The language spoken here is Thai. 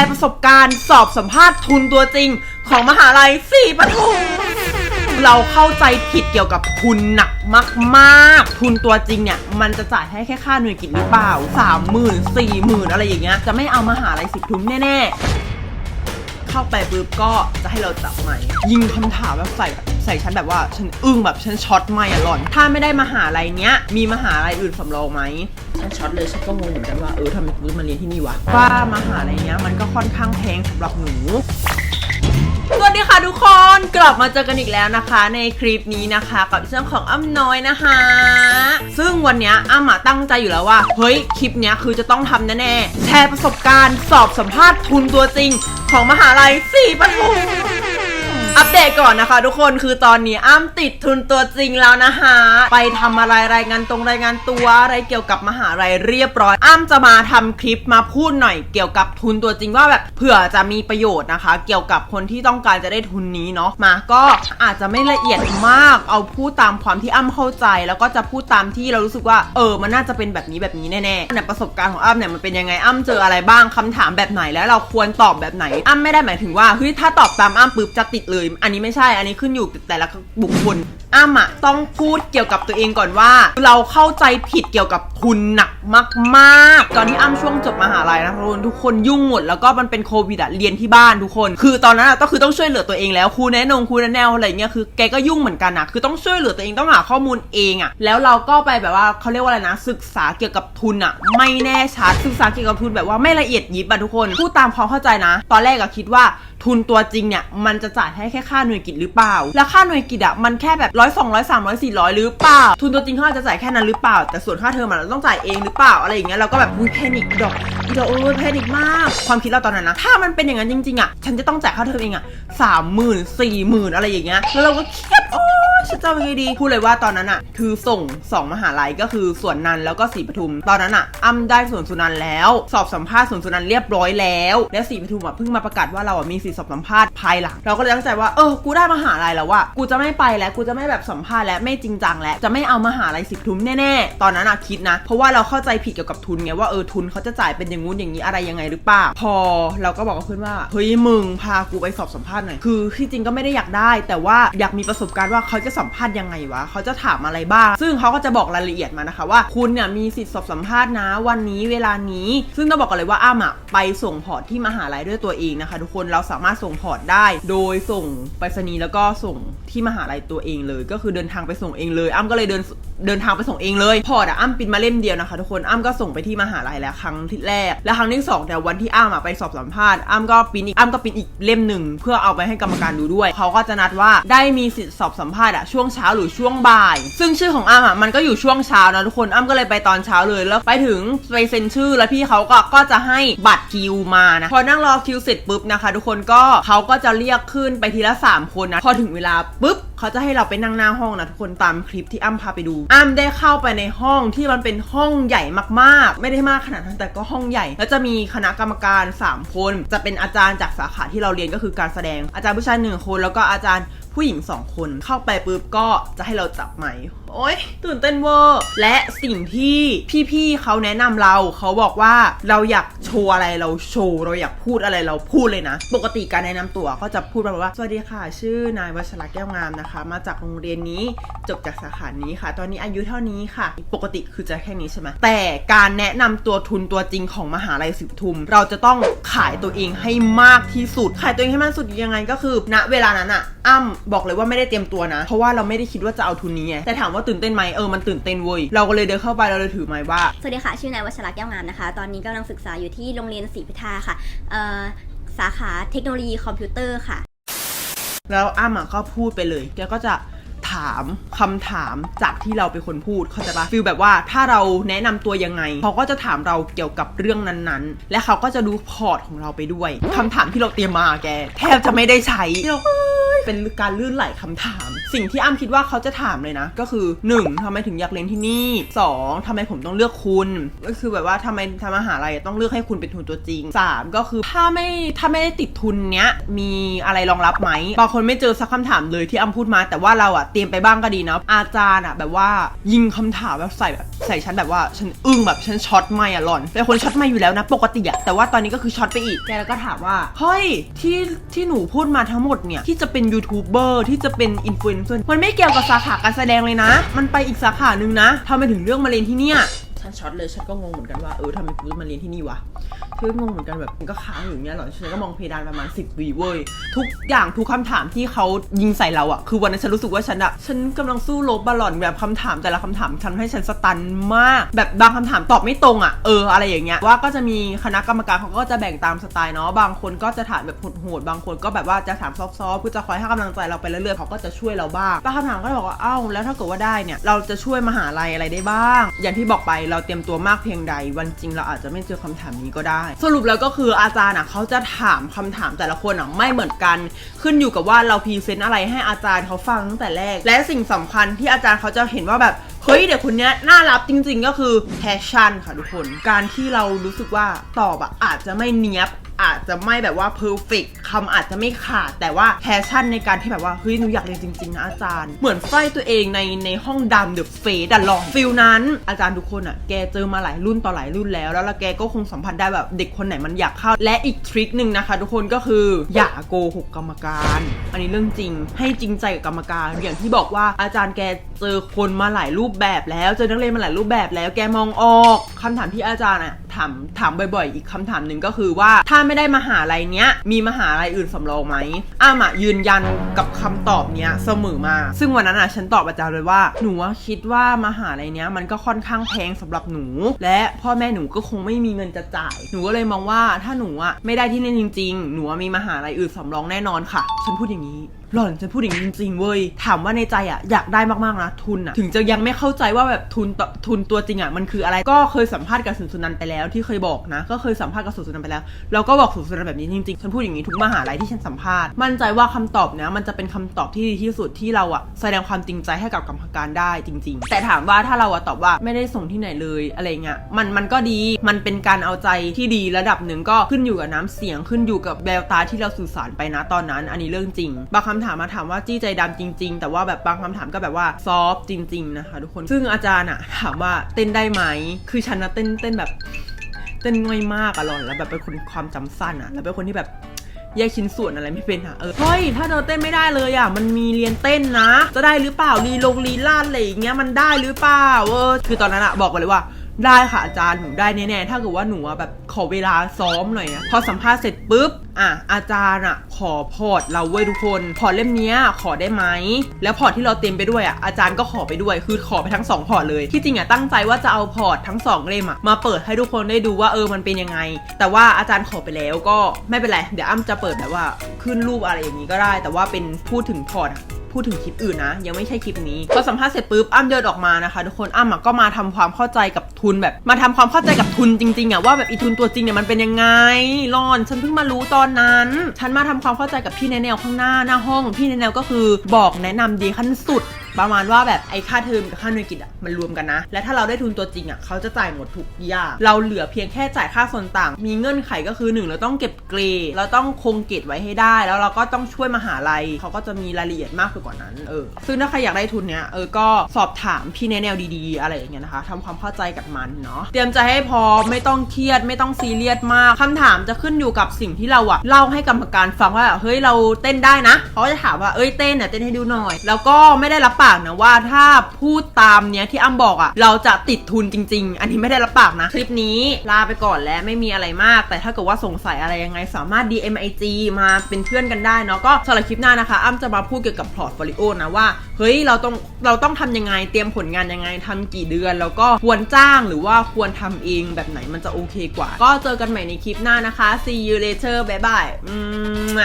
ร์ประสบการณ์ สอบสัมภาษณ์ทุนตัวจริง ของมหาลัยสี่ปทุมเราเข้าใจผิดเกี่ยวกับทุนหนักมากๆ ทุนตัวจริงเนี่ย มันจะจ่ายให้แค่ค่าหน่วยกิจหรือเปล่าสามหมื่นสี่หมื่นอะไรอย่างเงี้ยจะไม่เอามหาลัยสิบทุนแน่ๆ เข้าไปปุ๊บก็จะให้เราจับใหม่ยิงคำถามแบบใส่ ใส่ฉันแบบว่าฉันอึ้งแบบฉันช็อตไม่อะหล่อน ถ้าไม่ได้มหาลัยเนี้ย มีมหาลัยอื่นสำรองไหมฉันช็อตเลยฉันก็งงเหมือนกันว่าเออทำไมกูต้องมาเรียนที่นี่วะว่ามหาลัยเนี้ยมันก็ค่อนข้างแพงสำหรับหนูสวัสดีค่ะทุกคนกลับมาเจอกันอีกแล้วนะคะ ในคลิปนี้นะคะ กับช่องของอ้ำน้อยนะคะ ซึ่งวันเนี้ยอ้ำอะตั้งใจอยู่แล้วว่าเฮ้ยคลิปเนี้ยคือจะต้องทำแน่ๆแชร์ประสบการณ์ สอบสัมภาษณ์ทุนตัวจริง ของมหาลัยสี่ปทุม อัปเดตก่อนนะคะ ทุกคนคือตอนนี้อ้ำติดทุนตัวจริงแล้วนะคะ ไปทำอะไรรายงานตรงรายงานตัวอะไรเกี่ยวกับมหาลัยเรียบร้อย อ้ำจะมาทำคลิปมาพูดหน่อยเกี่ยวกับทุนตัวจริงว่าแบบเผื่อจะมีประโยชน์นะคะ เกี่ยวกับคนที่ต้องการจะได้ทุนนี้เนาะมาก็อาจจะไม่ละเอียดมาก เอาพูดตามความที่อ้ำเข้าใจ แล้วก็จะพูดตามที่เรารู้สึกว่าเออมันน่าจะเป็นแบบนี้แบบนี้แน่ๆเนี่ยประสบการณ์ของอ้ำเนี่ยมันเป็นยังไงอ้ำเจออะไรบ้างคำถามแบบไหนแล้วเราควรตอบแบบไหนอ้ำไม่ได้หมายถึงว่าเฮ้ยถ้าตอบตามอ้ำปุ๊บจะติดเลยอันนี้ไม่ใช่ อันนี้ขึ้นอยู่แต่ละบุคคล อ้ำอะต้องพูดเกี่ยวกับตัวเองก่อนว่า เราเข้าใจผิดเกี่ยวกับทุนหนักมากๆ ตอนที่อ้ำช่วงจบมหาลัยนะทุกคนทุกคนยุ่งหมดแล้วก็มันเป็นโควิดอะเรียนที่บ้านทุกคน คือตอนนั้นอะก็คือต้องช่วยเหลือตัวเองแล้วครูแนะนงครูแนะแนวอะไรเงี้ยคือแกก็ยุ่งเหมือนกันอะคือต้องช่วยเหลือตัวเองต้องหาข้อมูลเองอะแล้วเราก็ไปแบบว่าเขาเรียกว่าอะไรนะ ศึกษาเกี่ยวกับทุนอะไม่แน่ชัดศึกษาเกี่ยวกับทุนแบบว่าไม่ละเอียดยิบอะทุกคนพูดตามความเข้าใจนะ ตอนแรกอะคิดว่าทุนตัวจริงเนี่ยมันจะจ่ายให้แค่ค่าหน่วยกิจหรือเปล่า แล้วค่าหน่วยกิจอะมันแค่แบบร้อยสองร้อยสามร้อยสี่ร้อยหรือเปล่า ทุนตัวจริงเขาอาจจะจ่ายแค่นั้นหรือเปล่า แต่ส่วนค่าเทอมเราต้องจ่ายเองหรือเปล่าอะไรอย่างเงี้ยเราก็แบบอุ้ยแพนิคดอกอีดอกเออแพนิคมาก ความคิดเราตอนนั้นนะ ถ้ามันเป็นอย่างนั้นจริงๆอะ ฉันจะต้องจ่ายค่าเทอมเองอะสามหมื่นสี่หมื่นอะไรอย่างเงี้ยแล้วเราก็เครียดโอ้ย ฉันจะเอายังไงดี พูดเลยว่าตอนนั้นอะคือส่งสองมหาลัยก็คือสวนนันแล้วก็ศรีปทุม ตอนนั้นอะอ้ำได้สวนสุนันแล้ว สอบสัมภาษณ์สวนสุนันเรียบร้อยแล้ว และศรีปทุมอะเพิ่งมาประกาศว่าเราอะมีสิทธิสอบสัมภาษณ์ภายหลัง เราก็เลยตั้งใจว่าเออ กูได้มหาลัยแล้วว่ากูจะไม่ไปแล้ว กูจะไม่แบบสัมภาษณ์และไม่จริงจังแล้ว จะไม่เอามหาลัยสิบทุมแน่ๆ ตอนนั้นอะคิดนะ เพราะว่าเราเข้าใจผิดเกี่ยวกับทุนไงว่าเออทุนเขาจะจ่ายเป็นอย่างงู้นอย่างนี้อะไรยังไงหรือเปล่า พอเราก็บอกกับเพื่อนว่าเฮ้ยมึงพากูไปสอบสัมภาษณ์หน่อยคือที่จริงก็ไม่ได้อยากได้ แต่ว่าอยากมีประสบการณ์ว่าเขาจะสัมภาษณ์ยังไงวะเขาจะถามอะไรบ้าง ซึ่งเขาก็จะบอกรายละเอียดมานะคะว่า คุณเนี่ยมีสิทธิสอบสัมภาษณ์นะ วันนี้เวลานี้ ซึ่งต้องบอกกันเลยว่าอ้ำอะไปส่งพอร์ตที่มหาลัยด้วยตัวเองนะคะ ทุกคนเราสามารถส่งพอร์ตได้ โดยส่งไปรษณีย์แล้วก็ส่งที่มหาลัยตัวเองเลย ก็คือเดินทางไปส่งเองเลยอ้ำก็เลยเดินเดินทางไปส่งเองเลย พอร์ตอะอ้ำปริ้นมาเล่มเดียวนะคะ ทุกคนอ้ำก็ส่งไปที่มหาลัยแล้วครั้งที่แรก และครั้งที่สองแต่วันที่อ้ำอะไปสอบสัมภาษณ์อ้ำก็ปินอีกอ้ำก็ปินอีกเล่มหนึ่งเพื่อเอาไปให้กรรมการดูด้วย เขาก็จะนัดว่าได้มีสิทธิสอบสัมภาษณ์อะช่วงเช้าหรือช่วงบ่าย ซึ่งชื่อของอ้ำอะมันก็อยู่ช่วงเช้านะทุกคนอ้ำก็เลยไปตอนเช้าเลยแล้วไปถึงไปเซ็นชื่อแล้วพี่เขาก็ก็จะให้บัตรคิวมานะพอนั่งรอคิวเสร็จปุ๊บนะคะ ทุกคนก็เขาก็จะเรียกขึ้นไปทีละ 3 คนนะพอถึงเวลาปุ๊บ เขาจะให้เราไปนั่งหน้าห้องนะทุกคนตามคลิปที่อ้ำพาไปดู อ้ำได้เข้าไปในห้องที่มันเป็นห้องใหญ่มากๆ ไม่ได้มากขนาดนั้นแต่ก็ห้องใหญ่ แล้วจะมีคณะกรรมการ 3 คน จะเป็นอาจารย์จากสาขาที่เราเรียนก็คือการแสดงอาจารย์ผู้ชายหนึ่งคน แล้วก็อาจารย์ผู้หญิง 2 คนเข้าไปปุ๊บก็จะให้เราจับไมค์โอ๊ยตื่นเต้นเวอร์และสิ่งที่พี่ๆเขาแนะนำเราเขาบอกว่าเราอยากโชว์อะไรเราโชว์เราอยากพูดอะไรเราพูดเลยนะ ปกติการแนะนำตัวก็จะพูดประมาณว่าสวัสดีค่ะ ชื่อนายวัชระแก้วงามนะคะมาจากโรงเรียนนี้จบจากสาขานี้ค่ะ ตอนนี้อายุเท่านี้ค่ะ ปกติคือจะแค่นี้ใช่ไหมแต่การแนะนำตัวทุนตัวจริงของมหาลัยสิบทุม เราจะต้องขายตัวเองให้มากที่สุด ขายตัวเองให้มากที่สุดยังไงก็คือ ณเวลานั้นอะอ้ำบอกเลยว่าไม่ได้เตรียมตัวนะ เพราะว่าเราไม่ได้คิดว่าจะเอาทุนนี้ไงแต่ถามว่าตื่นเต้นไหมเออมันตื่นเต้นเว้ยเราก็เลยเดินเข้าไปเราเลยถือไม้ว่าสวัสดีค่ะชื่อนายวัชระแก้วงามนะคะ ตอนนี้กำลังศึกษาอยู่ที่โรงเรียนศรีพิทาค่ะเอ่อสาขาเทคโนโลยีคอมพิวเตอร์ค่ะ แล้วอ้ำก็พูดไปเลย แกก็จะถามคำถามจากที่เราเป็นคนพูดเข้าใจปะฟีลแบบว่าถ้าเราแนะนำตัวยังไงเขาก็จะถามเราเกี่ยวกับเรื่องนั้นๆ และเขาก็จะดูพอร์ตของเราไปด้วยคำถามที่เราเตรียมมาแก แทบจะไม่ได้ใช้เรา เป็นการลื่นไหลคำถาม สิ่งที่อ้ำคิดว่าเขาจะถามเลยนะ ก็คือ 1. ทำไมถึงอยากเรียนที่นี่ 2. ทำไมผมต้องเลือกคุณ ก็คือแบบว่าทำไมทำมหาลัยต้องเลือกให้คุณเป็นทุนตัวจริง 3. ก็คือถ้าไม่ถ้าไม่ได้ติดทุนเนี้ยมีอะไรรองรับไหมบางคนไม่เจอสักคำถามเลยที่อ้ำพูดมา แต่ว่าเราอะเตรียมไปบ้างก็ดีนะอาจารย์อะแบบว่ายิงคำถามแบบใส่แบบใส่ฉันแบบว่าฉันอึ้งแบบฉันช็อตไม่อะหล่อนเป็นคนช็อตไม่อยู่แล้วนะปกติอะแต่ว่าตอนนี้ก็คือช็อตไปอีกแกแล้วก็ถามว่าเฮ้ยที่ที่หนูพูดมาทั้งหมดเนี่ยที่จะเป็นยููทูบเบอร์ที่จะเป็นอินฟลูเอนเซอร์มันไม่เกี่ยวกับสาขาการแสดงเลยนะ มันไปอีกสาขาหนึ่งนะทำไมถึงเรื่องมาเรียนที่เนี่ยฉันช็อตเลยฉันก็งงเหมือนกันว่าเออทำไมกูมาเรียนที่นี่วะ คืองงเหมือนกันแบบมันก็ค้างอยู่อย่างเงี้ยหรอฉันก็มองเพดานประมาณ10วีเว้ยทุกอย่างทุกคำถามที่เขายิงใส่เราอะคือวันนั้นฉันรู้สึกว่าฉันอะฉันกำลังสู้รบบาลอนแบบคำถามแต่ละคำถามทำให้ฉันสตันมาก แบบบางคำถามตอบไม่ตรงอะเอออะไรอย่างเงี้ยว่าก็จะมีคณะกรรมการเขาก็จะแบ่งตามสไตล์เนาะบางคนก็จะถามแบบโหดๆบางคนก็แบบว่าจะถามซอฟๆเพื่อจะคอยให้กำลังใจเราไปเรื่อยๆเขาก็จะช่วยเราบ้างบางคำถามก็บอกว่าเอ้าแล้วถ้าเกิดว่าได้เนี่ยเราจะช่วยมหาลัยอะไรได้บ้าง อย่างที่บอกไปเราเตรียมตัวมากเพียงใด วันจริงเราอาจจะไม่เจอคำถามนี้ก็ได้สรุปแล้วก็คืออาจารย์อะเขาจะถามคำถามแต่ละคนอะไม่เหมือนกัน ขึ้นอยู่กับว่าเราพรีเซนต์อะไรให้อาจารย์เขาฟังตั้งแต่แรก และสิ่งสำคัญที่อาจารย์เขาจะเห็นว่าแบบเฮ้ยเด็กคนนี้น่ารับจริง ๆ ก็คือแพชชั่นค่ะทุกคน การที่เรารู้สึกว่าตอบอะอาจจะไม่เนี้ยบ อาจจะไม่แบบว่าเพอร์เฟกคำอาจจะไม่ขาด แต่ว่าแพชชั่นในการที่แบบว่า เฮ้ยหนูอยากเรียนจริง ๆ นะอาจารย์ เหมือนไฟตัวเองในในห้องดำเดอะเฟสอะลองฟิลนั้นอาจารย์ทุกคนอะแกเจอมาหลายรุ่นต่อหลายรุ่นแล้ว แล้วละแกก็คงสัมผัสได้แบบเด็กคนไหนมันอยากเข้า และอีกทริคหนึ่งนะคะ ทุกคนก็คืออย่าโกหกกรรมการ อันนี้เรื่องจริงให้จริงใจกับกรรมการ อย่างที่บอกว่าอาจารย์แกเจอคนมาหลายรูปแบบแล้วเจอนักเรียนมาหลายรูปแบบแล้วแกมองออกคำถามที่อาจารย์อะถามถามบ่อยๆ อีกคำถามหนึ่งก็คือว่าถ้าไม่ได้มหาลัยเนี้ย มีมหาลัยอื่นสำรองไหมอ้ามอะยืนยันกับคำตอบเนี้ยเสมอมา ซึ่งวันนั้นอะฉันตอบอาจารย์เลยว่าหนูคิดว่ามหาลัยเนี้ยมันก็ค่อนข้างแพงสำหรับหนู และพ่อแม่หนูก็คงไม่มีเงินจะจ่าย หนูก็เลยมองว่าถ้าหนูอะไม่ได้ที่นี่จริง ๆ หนูมีมหาลัยอื่นสำรองแน่นอนค่ะ ฉันพูดอย่างนี้ หล่อนฉันพูดอย่างนี้จริงๆเว้ย ถามว่าในใจอะอยากได้มากๆนะทุนอะถึงจะยังไม่เข้าใจว่าแบบทุนต่อทุนตัวจริงอะมันคืออะไร ก็เคยสัมภาษณ์กับสุนทรนันไปแล้วที่เคยบอกนะ ก็เคยสัมภาษณ์กับสุนทรนันไปแล้ว เราก็บอกสุนทรนันแบบนี้จริงๆ ฉันพูดอย่างนี้ทุกมหาลัยที่ฉันสัมภาษณ์ มั่นใจว่าคำตอบเนี้ยมันจะเป็นคำตอบที่ดีที่สุดที่เราอะแสดงความจริงใจให้กับกรรมการได้จริง ๆ แต่ถามว่าถ้าเราอะตอบว่าไม่ได้ส่งที่ไหนเลยอะไรเงี้ย มันมันก็ดี มันเป็นการเอาใจที่ดีระดับหนึ่งก็ขึ้นอยู่กับน้ำเสียงขึ้นอยู่กับแววตาที่เราสื่อสารไปนะตอนนั้น อันนี้เรื่องจริงบางคำถามมาถามว่าจี้ใจดำจริง ๆ แต่ว่าแบบบางคำถามก็แบบว่าซอฟต์จริง ๆ นะคะ ทุกคนซึ่งอาจารย์อะถามว่าเต้นได้ไหมคือฉันนะเต้นเต้นแบบเต้นง่อยมากอะหลอนแล้วแบบเป็นคนความจำสั้นอะแล้วเป็นคนที่แบบแยกชิ้นส่วนอะไรไม่เป็นอะเออ เฮ้ย ถ้าเธอเต้นไม่ได้เลยอะมันมีเรียนเต้นนะ จะได้หรือเปล่าลีลงลีลาดอะไรอย่างเงี้ย มันได้หรือเปล่า เออ คือตอนนั้นอะบอกไปเลยว่า ได้ค่ะอาจารย์หนูได้แน่ๆถ้าเกิดว่าหนูอะแบบขอเวลาซ้อมหน่อยอะพอสัมภาษณ์เสร็จปุ๊บอะอาจารย์อะขอพอร์ตเราเว้ยทุกคนพอร์ตเล่มนี้ขอได้ไหมแล้วพอร์ตที่เราเต็มไปด้วยอะอาจารย์ก็ขอไปด้วยคือขอไปทั้งสองพอร์ตเลยที่จริงอะตั้งใจว่าจะเอาพอร์ตทั้งสองเล่มอะมาเปิดให้ทุกคนได้ดูว่าเออมันเป็นยังไง แต่ว่าอาจารย์ขอไปแล้วก็ไม่เป็นไรเดี๋ยวอ้ำจะเปิดแบบว่าขึ้นรูปอะไรอย่างนี้ก็ได้ แต่ว่าเป็นพูดถึงพอร์ต พูดถึงคลิปอื่นนะ ยังไม่ใช่คลิปนี้พอสัมภาษณ์เสร็จปุ๊บอ้ำเดินออกมานะคะ ทุกคนอ้ำก็มาทำความเข้าใจกับทุนแบบ มาทำความเข้าใจกับทุนจริงๆอะว่าแบบอีทุนตัวจริงเนี่ยมันเป็นยังไงรอน ฉันเพิ่งมารู้ตอนนั้น ฉันมาทำความเข้าใจกับพี่แนแนวข้างหน้าหน้าห้อง พี่แนแนวก็คือบอกแนะนำดีขั้นสุด ประมาณว่าแบบไอ้ค่าเทอมกับค่าหน่วยกิจอะมันรวมกันนะ และถ้าเราได้ทุนตัวจริงอะเขาจะจ่ายหมดทุกอย่างเราเหลือเพียงแค่จ่ายค่าส่วนต่าง มีเงื่อนไขก็คือหนึ่งเราต้องเก็บเกรดเราต้องคงเกรดไว้ให้ได้ แล้วเราก็ต้องช่วยมหาลัยเขาก็จะมีรายละเอียดมากกว่านั้นเออซึ่งถ้าใครอยากได้ทุนเนี้ยเออก็สอบถามพี่แนแนวดีๆ อะไรอย่างเงี้ยนะคะทำความเข้าใจกับมันเนาะเตรียมใจให้พร้อมไม่ต้องเครียดไม่ต้องซีเรียสมากคำถามจะขึ้นอยู่กับสิ่งที่เราอะเล่าให้กรรมการฟังว่าเฮ้ยเราเต้นได้นะเขาจะถามว่าเอ้ยเต้นเนี่ยเต้นให้ดูหน่อย แล้วก็ไม่ได้รับปากนะว่าถ้าพูดตามเนี้ยที่อ้ำบอกอะเราจะติดทุนจริง ๆ อันนี้ไม่ได้รับปากนะ คลิปนี้ลาไปก่อนแล้วไม่มีอะไรมาก แต่ถ้าเกิดว่าสงสัยอะไรยังไง สามารถ DM IG มาเป็นเพื่อนกันได้เนาะก็สำหรับคลิปหน้านะคะ อ้ำจะมาพูดเกี่ยวกับพอร์ตโฟลิโอนะว่าเฮ้ยเราต้องเราต้องทำยังไงเตรียมผลงานยังไงทำกี่เดือน แล้วก็ควรจ้างหรือว่าควรทำเองแบบไหนมันจะโอเคกว่า ก็เจอกันใหม่ในคลิปหน้านะคะ see you later bye bye อืม